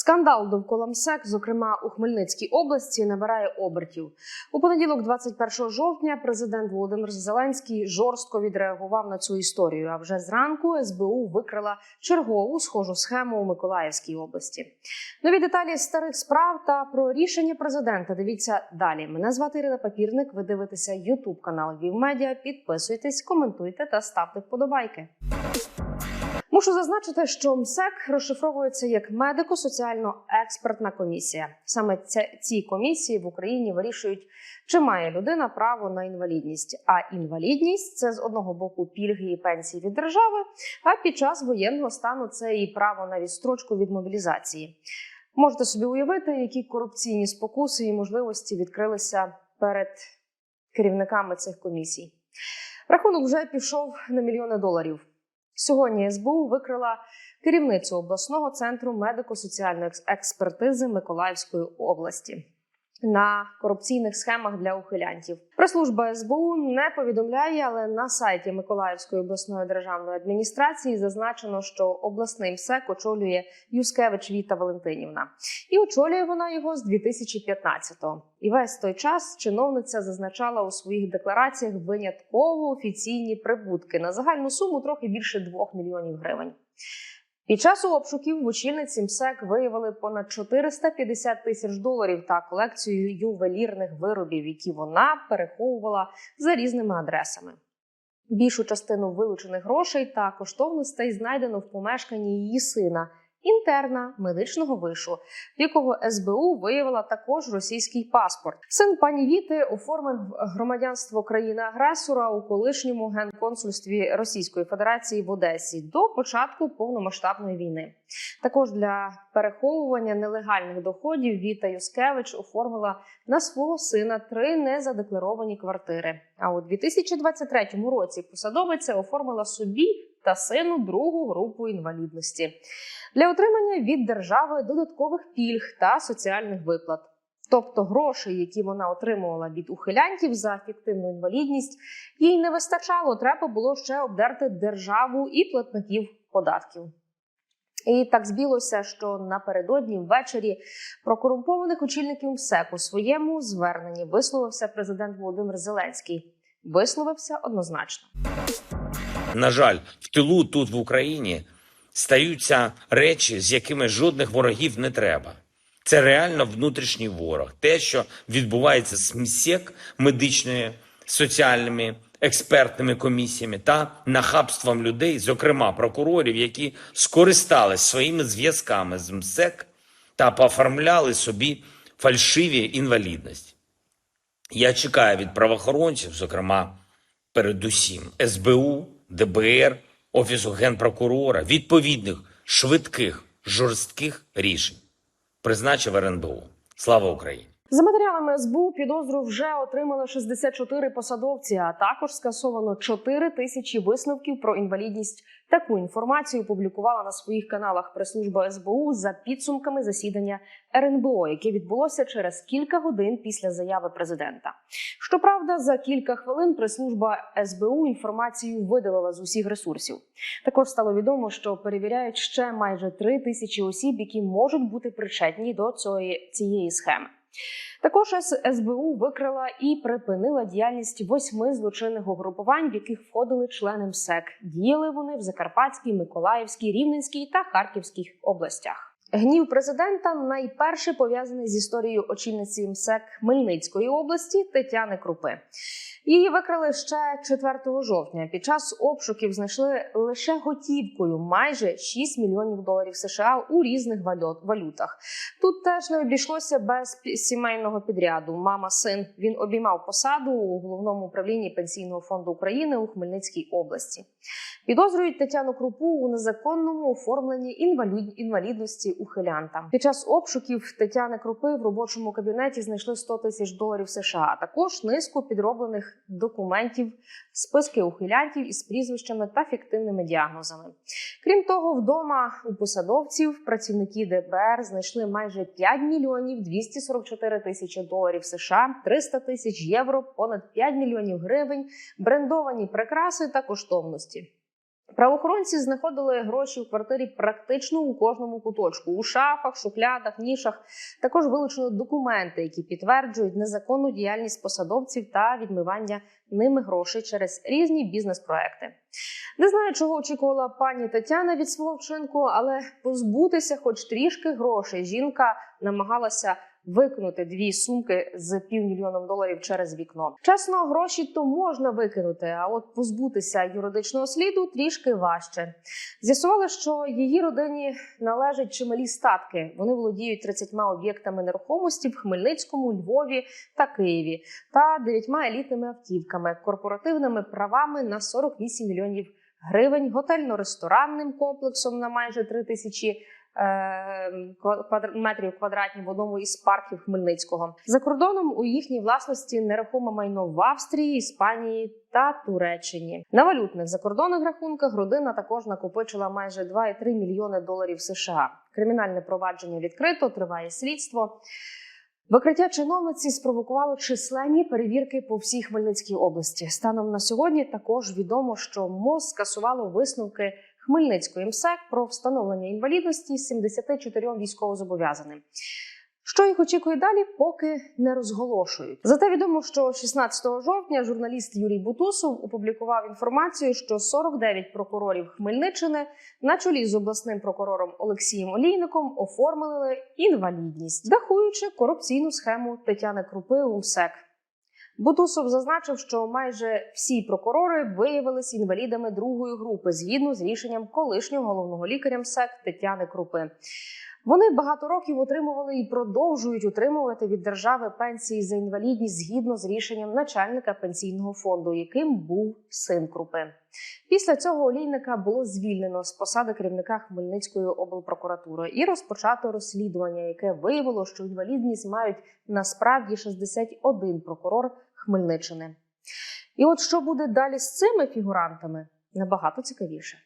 Скандал довкола МСЕК, зокрема у Хмельницькій області, набирає обертів. У понеділок, 21 жовтня, президент Володимир Зеленський жорстко відреагував на цю історію. А вже зранку СБУ викрила чергову схожу схему у Миколаївській області. Нові деталі старих справ та про рішення президента. Дивіться далі. Мене звати Ірина Папірник. Ви дивитеся Ютуб канал Львів Медіа. Підписуйтесь, коментуйте та ставте вподобайки. Мушу зазначити, що МСЕК розшифровується як медико-соціально-експертна комісія. Саме ці комісії в Україні вирішують, чи має людина право на інвалідність. А інвалідність це з одного боку пільги і пенсії від держави. А під час воєнного стану це і право на відстрочку від мобілізації. Можете собі уявити, які корупційні спокуси і можливості відкрилися перед керівниками цих комісій. Рахунок вже пішов на мільйони доларів. Сьогодні СБУ викрила керівницю обласного центру медико-соціальної експертизи Миколаївської області на корупційних схемах для ухилянтів. Прес-служба СБУ не повідомляє, але на сайті Миколаївської обласної державної адміністрації зазначено, що обласний МСЕК очолює Юскевич Віта Валентинівна, і очолює вона його з 2015-го. І весь той час чиновниця зазначала у своїх деклараціях винятково офіційні прибутки на загальну суму трохи більше 2 мільйонів гривень. Під час обшуків в очільниці МСЕК виявили понад 450 тисяч доларів та колекцію ювелірних виробів, які вона переховувала за різними адресами. Більшу частину вилучених грошей та коштовностей знайдено в помешканні її сина, інтерна медичного вишу, в якого СБУ виявила також російський паспорт. Син пані Віти оформив громадянство країни-агресора у колишньому генконсульстві Російської Федерації в Одесі до початку повномасштабної війни. Також для переховування нелегальних доходів Віта Юскевич оформила на свого сина три незадекларовані квартири. А у 2023 році посадовиця оформила собі та сину другу групу інвалідності для отримання від держави додаткових пільг та соціальних виплат. Тобто грошей, які вона отримувала від ухилянтів за фіктивну інвалідність, їй не вистачало. Треба було ще обдерти державу і платників податків. І так збілося, що напередодні ввечері про корумпованих очільників МСЕК у своєму зверненні висловився президент Володимир Зеленський. Висловився однозначно. На жаль, в тилу тут в Україні стаються речі, з якими жодних ворогів не треба. Це реально внутрішній ворог. Те, що відбувається з МСЕК медичною, соціальними експертними комісіями та нахабством людей, зокрема прокурорів, які скористались своїми зв'язками з МСЕК та пооформляли собі фальшиві інвалідності. Я чекаю від правоохоронців, зокрема, передусім СБУ, ДБР, Офісу генпрокурора, відповідних швидких жорстких рішень. Призначив РНБУ. Слава Україні! За матеріалами СБУ підозру вже отримали 64 посадовці, а також скасовано 4 тисячі висновків про інвалідність. Таку інформацію публікувала на своїх каналах прес-служба СБУ за підсумками засідання РНБО, яке відбулося через кілька годин після заяви президента. Щоправда, за кілька хвилин прес-служба СБУ інформацію видалила з усіх ресурсів. Також стало відомо, що перевіряють ще майже 3 тисячі осіб, які можуть бути причетні до цієї схеми. Також СБУ викрила і припинила діяльність восьми злочинних угрупувань, в яких входили члени МСЕК. Діяли вони в Закарпатській, Миколаївській, Рівненській та Харківській областях. Гнів президента найперше пов'язаний з історією очільниці МСЕК Хмельницької області Тетяни Крупи. Її викрали ще 4 жовтня. Під час обшуків знайшли лише готівкою майже 6 мільйонів доларів США у різних валютах. Тут теж не обійшлося без сімейного підряду. Мама, син він обіймав посаду у головному управлінні пенсійного фонду України у Хмельницькій області. Підозрюють Тетяну Крупу у незаконному оформленні інвалід... інвалідності ухилянта. Під час обшуків Тетяни Крупи в робочому кабінеті знайшли 100 тисяч доларів США. а Також низку підроблених документів, списки ухилянтів із прізвищами та фіктивними діагнозами. Крім того, вдома у посадовців працівники ДБР знайшли майже 5 мільйонів 244 тисячі доларів США, 300 тисяч євро, понад 5 мільйонів гривень, брендовані прикраси та коштовності. Правоохоронці знаходили гроші в квартирі практично у кожному куточку у шафах, шухлядах, нішах. Також вилучено документи, які підтверджують незаконну діяльність посадовців та відмивання ними грошей через різні бізнес-проекти. Не знаю, чого очікувала пані Тетяна від свого вчинку, але позбутися, хоч трішки грошей, жінка намагалася викинути дві сумки з півмільйоном доларів через вікно. Чесно, гроші то можна викинути, а от позбутися юридичного сліду трішки важче. З'ясували, що її родині належать чималі статки. Вони володіють 30 об'єктами нерухомості в Хмельницькому, Львові та Києві та 9 елітними автівками, корпоративними правами на 48 мільйонів гривень, готельно-ресторанним комплексом на майже 3 тисячі метрів квадратні в одному із парків Хмельницького. За кордоном у їхній власності нерухоме майно в Австрії, Іспанії та Туреччині. На валютних закордонних рахунках родина також накопичила майже 2,3 мільйони доларів США. Кримінальне провадження відкрито, триває слідство. Викриття чиновниці спровокувало численні перевірки по всій Хмельницькій області. Станом на сьогодні також відомо, що МОЗ скасувало висновки Хмельницької МСЕК про встановлення інвалідності 74 військовозобов'язаним. Що їх очікує далі, поки не розголошують. Зате відомо, що 16 жовтня журналіст Юрій Бутусов опублікував інформацію, що 49 прокурорів Хмельниччини на чолі з обласним прокурором Олексієм Олійником оформили інвалідність, дахуючи корупційну схему Тетяни Крупи у МСЕК. Бутусов зазначив, що майже всі прокурори виявилися інвалідами другої групи згідно з рішенням колишнього головного лікаря МСЕК Тетяни Крупи. Вони багато років отримували і продовжують отримувати від держави пенсії за інвалідність згідно з рішенням начальника пенсійного фонду, яким був син Крупи. Після цього олійника було звільнено з посади керівника Хмельницької облпрокуратури і розпочато розслідування, яке виявило, що інвалідність мають насправді 61 прокурор Хмельниччини. І от що буде далі з цими фігурантами, набагато цікавіше.